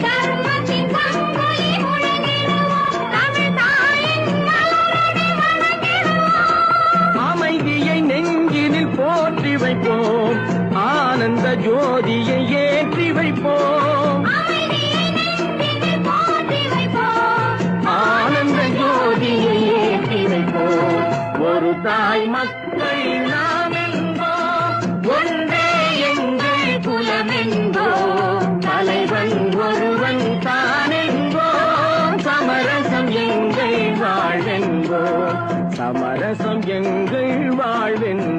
தமிழகத்தின் சங்கொலி முழங்கிடுவோ. தமிழ்தாயின் மலரடி வணங்கிடுவோ. அமைதியை நெஞ்சினில் போற்றி வைப்போம். ஆனந்த ஜோதியையே ஒரு தாய் மக்கள் நாம் என்போம் ஒன்றே எங்கள் குலமென்போம் தலைவன் ஒருவன் தான் சமரசம் எங்கள் வாழ்வென்போம் சமரசம் எங்கள் வாழ்வென்போம்